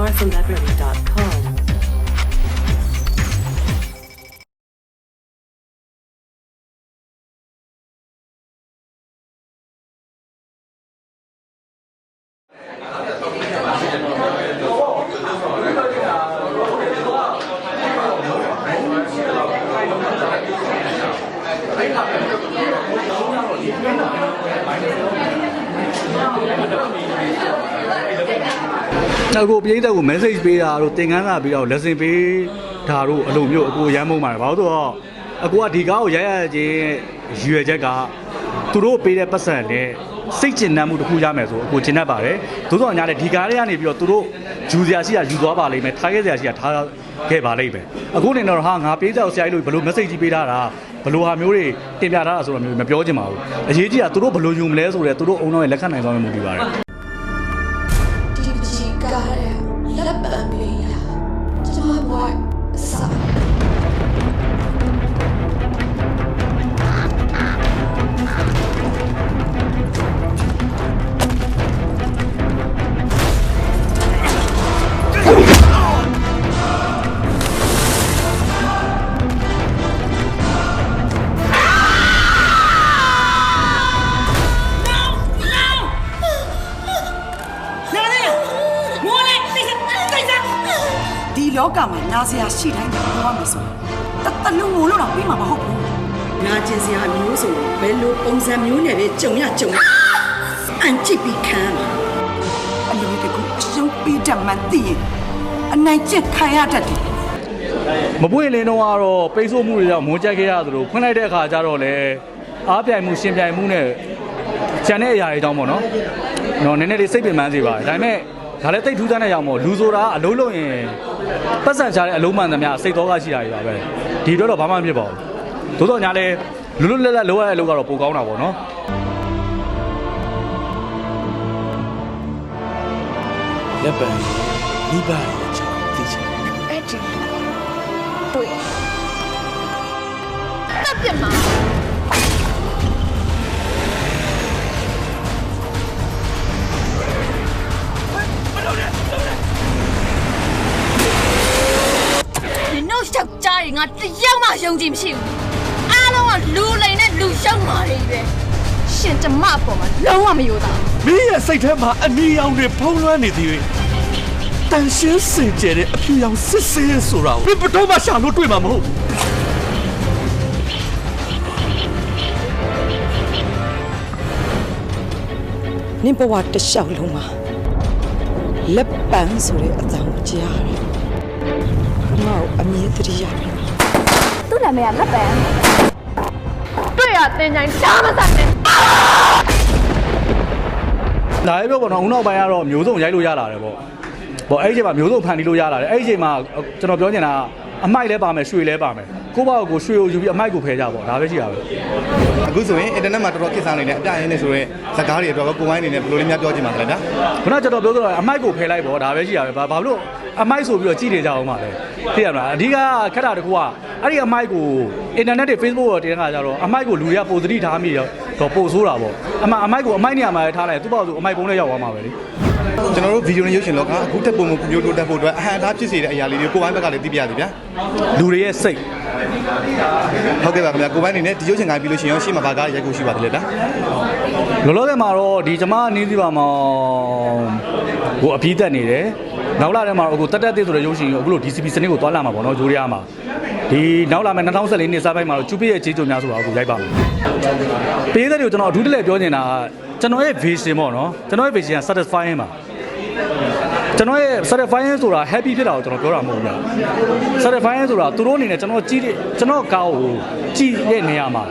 marthameverly.com. Thank နောက်ကိုပြည်သက်ကို message ပေးတာတို့သင်ခန်းစာပေးတာတို့ lesson ပေးတာတို့အလိုမျိုးအကိုရမ်းမုန်းပါတယ်ဘာလို့ဆိုတော့အကိုကဒီကားကိုရရချင်းရည်ရွယ်ချက်ကသူတို့ပေးတဲ့ပတ်စံနဲ့စိတ်ကျဉ်နှံမှုတစ်ခုရမယ်ဆိုအကိုကျဉ်တတ်ပါတယ်သို့တော်ညာလည်းဒီကားလေးကနေပြီးတော့သူတို့ယူစရာရှိတာယူသွားပါလိမ့်မယ်ထားခဲ့စရာရှိတာထားခဲ့ပါလိမ့်မယ်အခုနေတော့ဟာငါပေးတဲ့ဆရာကြီးလို့ဘယ်လို message ကြီးပေးထားတာဘယ်လိုဟာမျိုးတွေတင်ပြထားတာဆိုတော့မျိုးမပြောချင်ပါဘူးအရေးကြီးတာသူတို့ဘယ်လိုယူမလဲဆိုတော့သူတို့အုံတော်ရဲ့လက်ခံနိုင်သွားမယ်မူတည်ပါတယ် ဒီလောကမှာနာစရာရှိတိုင်းပြောရမယ်ဆိုတတလူမိုးလို့တော့ပြီးမှာမဟုတ်ဘူးနာကျင်စရာမျိုးဆိုဘယ်လိုပုံစံမျိုးနဲ့ပဲကြုံရကြုံရအန်ချစ်ပြီးခံမှာအလိုတကူအရှုံးပြီးတတ်မှသိရင်အနိုင်ကျင့်ခံရတတ်တယ်မပွင့်လင်းတော့ကတော့ပိတ်ဆို့မှုတွေကြောင့်မွန်းကြက်ခဲ့ရသလိုဖွင့်လိုက်တဲ့အခါကျတော့လေအားပြိုင်မှုရှင်ပြိုင်မှုနဲ့ကျန်တဲ့အရာတွေတောင်းပေါ့နော်။နော်နည်းနည်းလေးစိတ်ပင်ပန်းစေပါတယ်။ဒါပေမဲ့ ဒါလည်းတိတ်ထူးဆန်းတဲ့ကြောင်မို့လူဆိုတာအလုံးလုံးရင်ပတ်စံချတဲ့အလုံးမှန်သမျှစိတ်တော်ကရှိတာတွေပါပဲ။ဒီတော့တော့ဘာမှမဖြစ်ပါဘူး။သို့တော့ညာလဲလွတ်လွတ်လပ်လပ်လောရတဲ့အလုပ်ကတော့ပိုကောင်းတာပေါ့နော်။လက်ပံမိဘရဲ့အကြောင်းသိချင်တယ်အဲ့ဒီတွေ့တပ်ပြမ ငါတယောက်မှယုံကြည်မရှိဘူးအားလုံးကလူလိန်နဲ့လူရှုံမာတွေပဲရှင်ကျမအပေါ်မှာလုံးဝမယိုတာမင်းရဲ့စိတ်ထဲမှာအနီရောင်တွေဖုံးလွှမ်းနေသေးတယ်တန်ရှင်းစင်ကြယ်တဲ့အဖြူရောင်စစ်စင်းဆိုတာကိုဘယ်တော့မှရှာလို့တွေ့မှာမဟုတ်ဘူးနင့်ဘဝတစ်လျှောက်လုံးမှာလက်ပံဆိုတဲ့အကြောင်းကြားရတယ်။ဘုမောအမြဲတရရတယ် သူ့နာမည်ကလက်ပံတွေ့ရတင်ကြိုင်ရှားမစားနဲ့ဒါပဲပြောပေါ့နော်ဦးနောက်ပိုင်းကတော့မျိုးစုံရိုက်လို့ရလာတယ်ပေါ့ပေါ့အဲ့ဒီအချိန်မှာမျိုးစုံဖန်တီးလို့ရလာတယ်အဲ့ဒီအချိန်မှာကျွန်တော်ပြောနေတာကအမိုက်လဲပါမယ်ရွှေလဲပါမယ်ကိုယ့်ဘာကိုရွှေကိုယူပြီးအမိုက်ကိုဖယ်ကြပေါ့ဒါပဲရှိတာပဲအခုဆိုရင်အင်တာနက်မှာတော်တော်ကိစ္စနေတယ်အပြရင်းနေဆိုတော့ဇကားတွေအတွက်ကိုဝိုင်းနေနဲ့ဘယ်လိုလေးများပြောချင်ပါသလဲဗျာခုနကကျွန်တော်ပြောသလိုအမိုက်ကိုဖယ်လိုက်ပေါ့ဒါပဲရှိတာပဲဘာဘာလို့အမိုက်ဆိုပြီးတော့ကြည့်နေကြအောင်ပါလဲသိရမလားအဓိကခက်တာတခုက အဲ့ဒီအမိုက်ကိုအင်တာနက်တွေ Facebook ပေါ်တင်ခါကြတော့အမိုက်ကိုလူတွေကပိုသတိထားမိတော့ပိုဆိုးတာပေါ့အမှအမိုက်ကိုအမိုက်နေရာမှာထားလိုက်သူ့ဘောက်ဆိုအမိုက်ပုံးနဲ့ရောက်သွားမှာပဲလေကျွန်တော်တို့ဗီဒီယိုနဲ့ရုပ်ရှင်လောကအခုတက်ပုံမှုမျိုးတိုးတက်ဖို့အတွက်အဟံအတားဖြစ်စေတဲ့အရာလေးတွေကိုဝိုင်းဘက်ကလည်းသိပြရစီဗျာလူတွေရဲ့စိတ်ဟုတ်ကဲ့ပါခင်ဗျာကိုဝိုင်းအနေနဲ့ဒီရုပ်ရှင်ကိုင်းပြီးလို့ရှိရင်ရောရှေ့မှာဘာကားရိုက်ကိုရှိပါသလဲဗျာလောလောဆယ်မှာတော့ဒီကျမနေစီပါမှာဟိုအပြီးတက်နေတယ်နောက်လာတဲ့မှာတော့အခုတက်တက်သေးဆိုတဲ့ရုပ်ရှင်ကိုအခုလို DCP စနစ်ကိုသွားလာမှာပေါ့နော်ဂျိုးရီယာမှာ ဒီနောက်လာမယ့်2014နှစ်စပိုင်းမှာတော့ကျူပစ်ရဲ့ခြေကြုံများဆိုတာကိုရိုက်ပါမယ်ပေးတဲ့တွေကိုကျွန်တော်အထူးတလဲပြောနေတာကကျွန်တော်ရဲ့ vision ပေါ့နော်ကျွန်တော်ရဲ့ vision က satisfying ပါကျွန်တော်ရဲ့ satisfying ဆိုတာ happy ဖြစ်တာကိုကျွန်တော်ပြောတာမဟုတ်ဘူး။ satisfying ဆိုတာသူတို့အနေနဲ့ကျွန်တော်ကြည့်တဲ့ကျွန်တော်ကောက်ကိုကြည့်တဲ့နေရာမှာ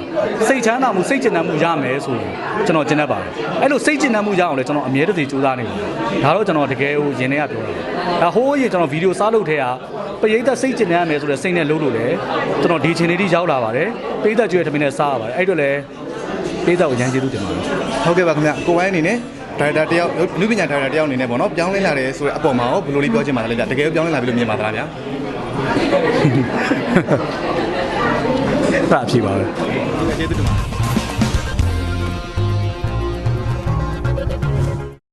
စိတ်ချမ်းသာမှုစိတ်ကျဉ်နှံမှုရမယ်ဆိုရင်ကျွန်တော်ကျဉ်တတ်ပါတယ်။အဲ့လိုစိတ်ကျဉ်နှံမှုရအောင်လဲကျွန်တော်အမြဲတစေကြိုးစားနေပါတယ်။ဒါတော့ကျွန်တော်တကယ်ဟိုရင်ထဲကပြောတာ။ဒါဟိုးရင်ကျွန်တော်ဗီဒီယိုစားလုပ်ထဲက ပရိသတ်စိတ်ကျဉ်နှံရမယ်ဆိုတဲ့စိတ်နဲ့လုပ်လို့လေကျွန်တော်ဒီချိန်လေးထိရောက်လာပါတယ်။ပရိသတ်ကြွေးထမင်းနဲ့စားရပါတယ်။အဲ့တော့လေပရိသတ်ကိုရန်ကျေးဇူးတင်ပါတယ်။ဟုတ်ကဲ့ပါခင်ဗျာကိုဝိုင်းအနေနဲ့ဒါရိုက်တာတယောက်လူပညာဒါရိုက်တာတယောက်အနေနဲ့ပေါ့နော်ပြောင်းလဲလာတယ်ဆိုတဲ့အပေါ်မှာရောဘယ်လိုလေးပြောချင်ပါသလဲဗျာတကယ်ပြောင်းလဲလာပြီလို့မြင်ပါသလားဗျာအဲ့ဒါအဖြစ်ပါပဲကျေးဇူးတင်ပါတယ်